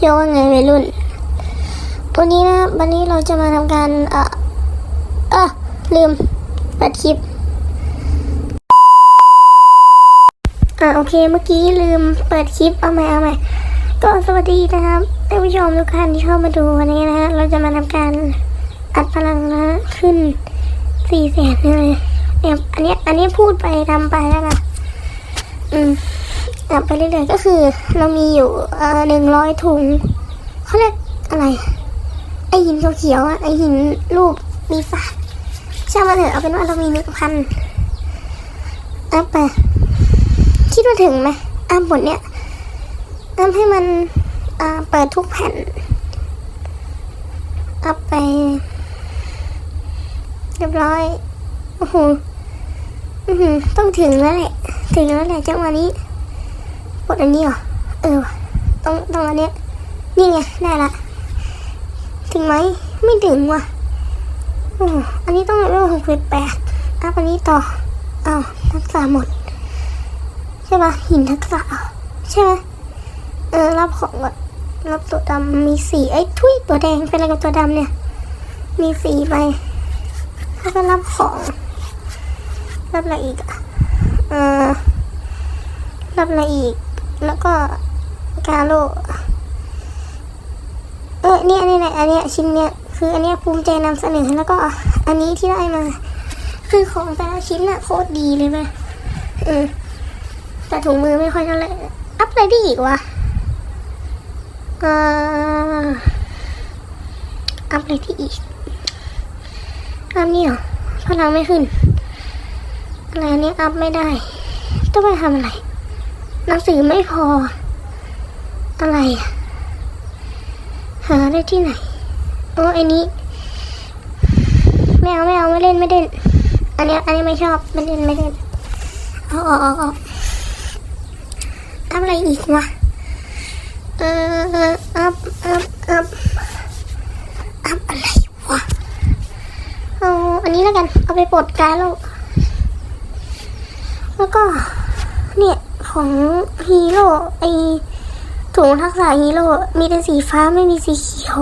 โยว่าไงวัยรุ่น วันนี้นะ วันนี้เราจะมาทำการ เอ่อเออลืมเปิดคลิป อ่าโอเค เมื่อกี้ลืมเปิดคลิป เอาใหม่เอาใหม่ ก็สวัสดีนะครับท่านผู้ชมทุกท่านที่เข้ามาดูวันนี้นะฮะ เราจะมาทำการอัดพลังนะขึ้นสี่แสนเลยเนี่ยอันนี้ อันนี้พูดไปทำไปแล้วนะอืม อัดไปเรื่อยๆก็คือ เรามีอยู่เอ่อหนึ่งร้อยถุงเขาเรียกอะไร ไอหินเขียวๆอะไอหินรูปมีฝาช่างมาเถอะเอาเป็นว่าเรามีหนึ่งพันอัพไปคิดว่าถึงไหมอัพบทเนี้ยอัพให้มันอ่าเปิดทุกแผ่นเอัพไป เรียบร้อยโอ้โหต้องถึงแล้วแหละ ถึงแล้วแหละจังหวะนี้ บทอันนี้เหรอ เออ ต้องต้องอันเนี้ย นี่ไง ได้ละ ถึงไหม ไม่ถึงว่ะออันนี้ต้องเลเวลหกสิบแปดอัพอันนี้ต่ออ้าวทักษะหมด ใช่ปะหินทักษะใช่ไหมเออ รับของก่อนรับตัวดำมีสีไอ้ทุยตัวแดงเป็นอะไรกับตัวดำเนี่ย มีสีไปแล้วก็รับของ รับอะไรอีกอะเออรับอะไรอีก แล้วก็กาโลเออเนี่ยนี่แหละอันเนี้ยชิ้นเนี้ยคืออันเนี้ยภูมิใจนำเสนอแล้วก็อันนี้ที่ได้มา คือของแต่ละชิ้นอะโคตรดีเลยไหมเออแต่ถุงมือไม่ค่อยเท่าไหร่อัพอะไรได้อีกวะอ่ออัพอะไรที่อีกอัพนี่เหรอพลังไม่ขึ้นอะไรอันนี้อัพไม่ได้ ต้องไปทำอะไร หนังสือไม่พอ อะไร หาได้ที่ไหนโอ้ไอ้นี้ไม่เอาไม่เอาไม่เล่นไม่เล่น อันนี้อันนี้ไม่ชอบไม่เล่นไม่เล่นเอาออกออกทำอะไรอีกวะเออเอออัพอัพอัพอัพอะไรวะเอาอันนี้แล้วกัน เอาไปปลดการแล้วแล้วก็ เนี่ย ของฮีโร่ไอถุงทักษะฮีโร่มีแต่สีฟ้าไม่มีสีเขียว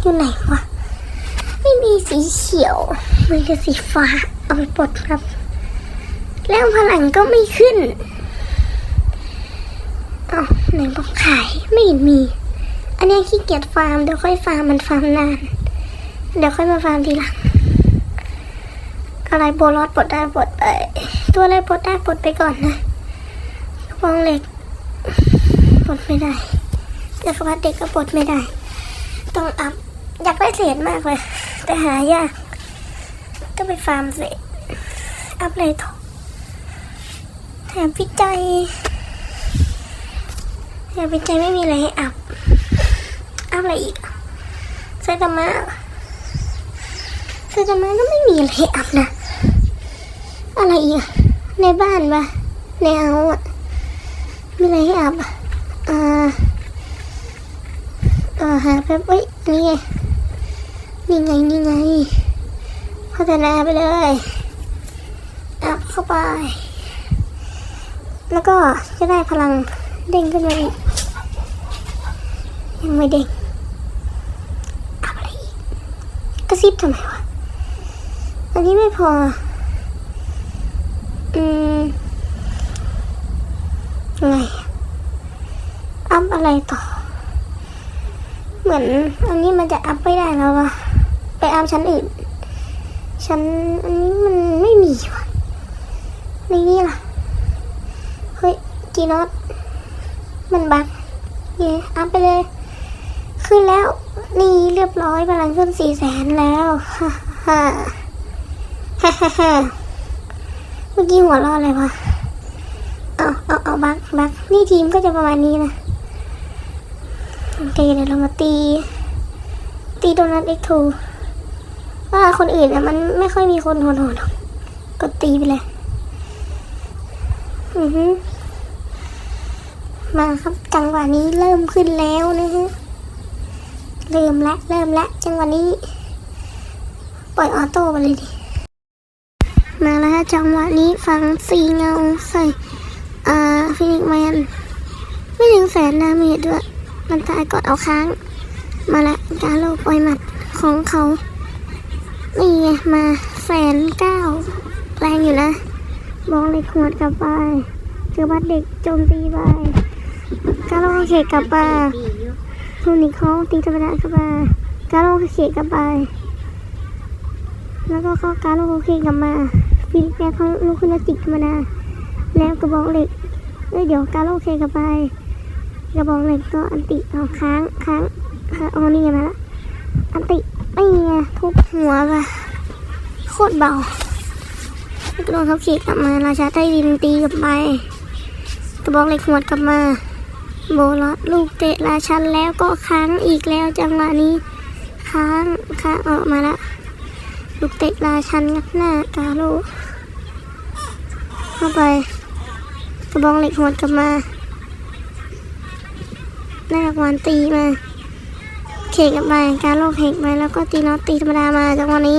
อยู่ไหนวะ ไม่มีสีเขียวมีแต่สีฟ้า เอาไปปลดครับแล้วพลังก็ไม่ขึ้นเอาไหนบอกขายไม่เห็นมี อันนี้ขี้เกียจฟาร์มเดี๋ยวค่อยฟาร์มมันฟาร์มนาน เดี๋ยวค่อยมาฟาร์มทีหลัง อะไรโบลอดปลดได้ปลดไปตัวอะไรปลดได้ปลดไปก่อนนะกระบองเหล็กปลดไม่ได้แต่สวัสดเด็กก็ปลดไม่ได้ ต้องอัพอยากได้เศษมากเลย แต่หายาก ก็ไปฟาร์มเศษอัพเลยต่อแถมวิจัยแถมวิจัยไม่มีอะไรให้อัพอัพอะไรอีกไซตามะไซตามะก็ไม่มีอะไรให้อัพนะ อะไรอีกอะในบ้านปะในเอาอะมีอะไรให้อัพอะอ่าอ่าหาแป๊บเอ้ยนนี่ไงนี่ไงนี่ไงพัฒนาไปเลยอัพเข้าไป แล้วก็จะได้พลังเด้งขึ้นมาอีกยังไม่เด้งอัพอะไรอีกกระซิบทำไมวะอันนี้ไม่พอ อืมไงอัพอะไรต่อ เหมือนอันนี้มันจะอัพไม่ได้แล้วอะไปอัพชั้นอื่น ชั้นอันนี้มันไม่มีว่ะในนี้ล่ะ เฮ้ยจีนอตมันบักเย่อัพไปเลย ขึ้นแล้ว นี่เรียบร้อยพลังขึ้นสี่แสนแล้วฮ่าฮ่าฮ่าฮ่า มื่อกี้หัวราะอะไรวะเอาเอาเอาบักบักนี่ทีมก็จะประมาณนี้นะโอเคเดี๋ยวเรามาตี ตีโดนัทเอ็กทูว่าคนอื่นอะมันไม่ค่อยมีคนโหดๆหรอกก็ตีไปเลยอือฮึมาครับจังหวะนี้เริ่มขึ้นแล้วนะฮะเริ่มละเริ่มละจังหวะนี้ ปล่อยออโต้ไปเลยดิ มาแล้วจังหวะนี้ฟังสีเงาใส่อ่าฟินิกแมนไม่ถึงแสนดาเมจด้วย มันตายก่อนเอาค้าง มาละการโลปล่อยหมัดของเขานี่มาแสนเก้าแรงอยู่นะบองเล็กหวดกลับไปเจอบัดเด็กโจมตีไปกาโลเขกกลับไปดีอยู่ทุนิคองตีธรรมดากลับไปกาโลเขกกลับไปแล้วก็เข้าการโลเขกกลับมา ฟิลิปแกเขาลูกขึ้นมาจิกธรรมดา แล้วกระบอกเหล็กเอ้ยเดี๋ยวการโลเขกกลับไปกระบอกเหล็กก็อันติเอาค้างค้างค้างเอนี่ไงมาละอันติไม่ไงทุบหัวไปโคตรเบาโดดเขาเขกกลับมาราชาใต้ดินตีกลับไปกระบอกเหล็กหวดกลับมาโบลัสลูกเตะราชันแล้วก็ค้างอีกแล้วจังหวะนี้ ค้างค้างออกมาละ ลูกเตะราชันงับหน้ากาโลเข้าไป กระบองเหล็กหวดกลับมาหน้างวัลตีมา เขกกลับไปการโลกเขกไปแล้วก็ตีน็อตตีธรรมดามาจากวันนี้